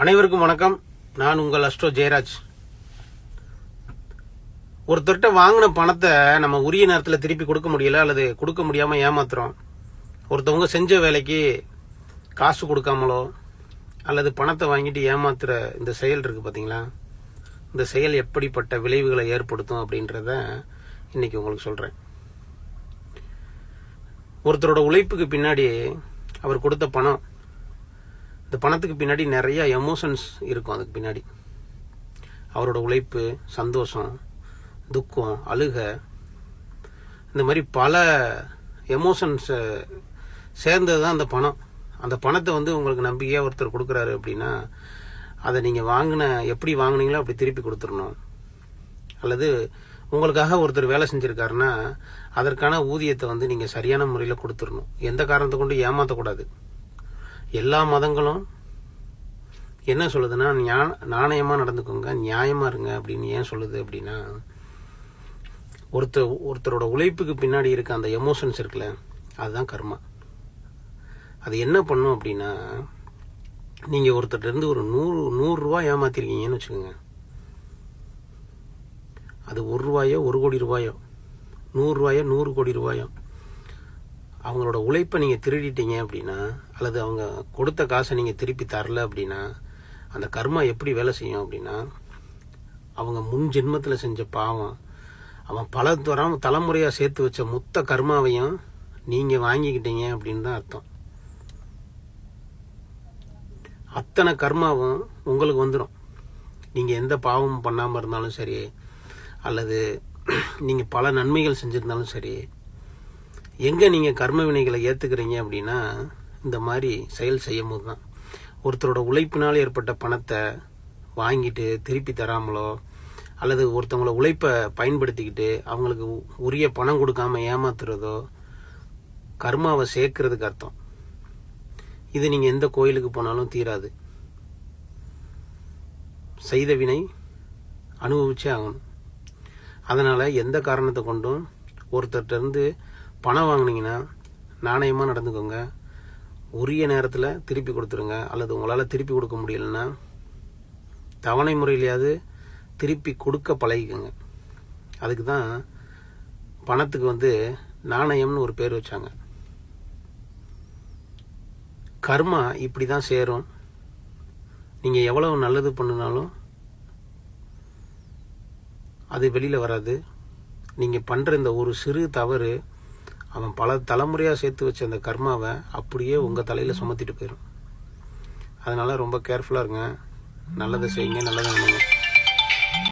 அனைவருக்கும் வணக்கம். நான் உங்கள் அஸ்ட்ரோ ஜெயராஜ். ஒருத்தர்கிட்ட வாங்கின பணத்தை நம்ம உரிய நேரத்தில் திருப்பி கொடுக்க முடியல அல்லது கொடுக்க முடியாமல் ஏமாத்துறோம். ஒருத்தவங்க செஞ்ச வேலைக்கு காசு கொடுக்காமலோ அல்லது பணத்தை வாங்கிட்டு ஏமாத்துற இந்த செயல் இருக்கு பார்த்தீங்களா இந்த செயல் எப்படிப்பட்ட விளைவுகளை ஏற்படுத்தும் அப்படின்றத இன்னைக்கு உங்களுக்கு சொல்கிறேன் ஒருத்தரோட உழைப்புக்கு பின்னாடி அவர் கொடுத்த பணம் இந்த பணத்துக்கு பின்னாடி நிறைய எமோஷன்ஸ் இருக்கும் அதுக்கு பின்னாடி. அவரோட உழைப்பு சந்தோஷம் துக்கம் அழுக இந்த மாதிரி பல எமோஷன்ஸை சேர்ந்தது தான் அந்த பணம். அந்த பணத்தை வந்து உங்களுக்கு நம்பிக்கையாக ஒருத்தர் கொடுக்குறாரு அப்படின்னா அதை நீங்கள் வாங்கின எப்படி வாங்குனீங்களோ அப்படி திருப்பி கொடுத்துடணும். அல்லது உங்களுக்காக ஒருத்தர் வேலை செஞ்சுருக்காருன்னா அதற்கான ஊதியத்தை வந்து நீங்கள் சரியான முறையில் கொடுத்துடணும். எந்த காரணத்தை கொண்டு ஏமாற்றக்கூடாது எல்லா மதங்களும் என்ன சொல்லுதுன்னா ஞா- நாணயமாக நடந்துக்கோங்க நியாயமாக இருங்க அப்படின்னு ஏன் சொல்லுது அப்படின்னா ஒருத்தர் ஒருத்தரோட உழைப்புக்கு பின்னாடி இருக்க அந்த எமோஷன்ஸ் இருக்குல்ல அதுதான் கர்மா. அது என்ன பண்ணும் அப்படின்னா நீங்கள் ஒருத்தர்ட்ட ஒரு நூறு நூறுரூவா ஏமாத்திருக்கீங்கன்னு வச்சுக்கோங்க. அது ஒரு ரூபாயோ ஒரு கோடி ரூபாயோ. நூறுரூவாயோ நூறு கோடி ரூபாயோ. அவங்களோட உழைப்பை நீங்கள் திருடிட்டீங்க அப்படின்னா அல்லது அவங்க கொடுத்த காசை நீங்கள் திருப்பி தரல அப்படின்னா அந்த கர்மா எப்படி வேலை செய்யும் அப்படின்னா அவங்க முன் ஜென்மத்தில் செஞ்ச பாவம் அவன் பல தரம் தலைமுறையாக சேர்த்து வச்ச மொத்த கர்மாவையும் நீங்கள் வாங்கிக்கிட்டீங்க அப்படின்னு தான் அர்த்தம். அத்தனை கர்மாவும் உங்களுக்கு வந்துடும் நீங்கள் எந்த பாவமும் பண்ணாமல் இருந்தாலும் சரி அல்லது நீங்கள் பல நன்மைகள் செஞ்சுருந்தாலும் சரி எங்கே நீங்கள் கர்ம வினைகளை ஏற்றுக்கிறீங்க அப்படின்னா இந்த மாதிரி செயல் செய்யும் போது தான் ஒருத்தரோட உழைப்பினால் ஏற்பட்ட பணத்தை வாங்கிட்டு திருப்பி தராமலோ அல்லது ஒருத்தவங்களோட உழைப்பை பயன்படுத்திக்கிட்டு அவங்களுக்கு உரிய பணம் கொடுக்காம ஏமாத்துறதோ கர்மாவை சேர்க்கறதுக்கு அர்த்தம். இது நீங்கள் எந்த கோயிலுக்கு போனாலும் தீராது. செய்த வினை அனுபவிச்சே ஆகணும். அதனால் எந்த காரணத்தை கொண்டும் ஒருத்தர்கிட்ட இருந்து பணம் வாங்குனீங்கன்னா நாணயமாக நடந்துக்கோங்க. உரிய நேரத்தில் திருப்பி கொடுத்துருங்க. அல்லது உங்களால் திருப்பி கொடுக்க முடியலன்னா தவணை முறையிலையாவது திருப்பி கொடுக்க பழகிக்கோங்க. அதுக்கு தான் பணத்துக்கு வந்து நாணயம்னு ஒரு பேர் வச்சாங்க. கர்மா இப்படி தான் சேரும். நீங்கள் எவ்வளவு நல்லது பண்ணினாலும் அது வெளியில் வராது. நீங்கள் பண்ணுற இந்த ஒரு சிறு தவறு அவன் பல தலைமுறையாக சேர்த்து வச்ச அந்த கர்மாவை அப்படியே உங்கள் தலையில் சுமத்திட்டு போயிடும் அதனால் ரொம்ப கேர்ஃபுல்லாக இருங்க. நல்லதை செய்யுங்க நல்லதை நினைங்க.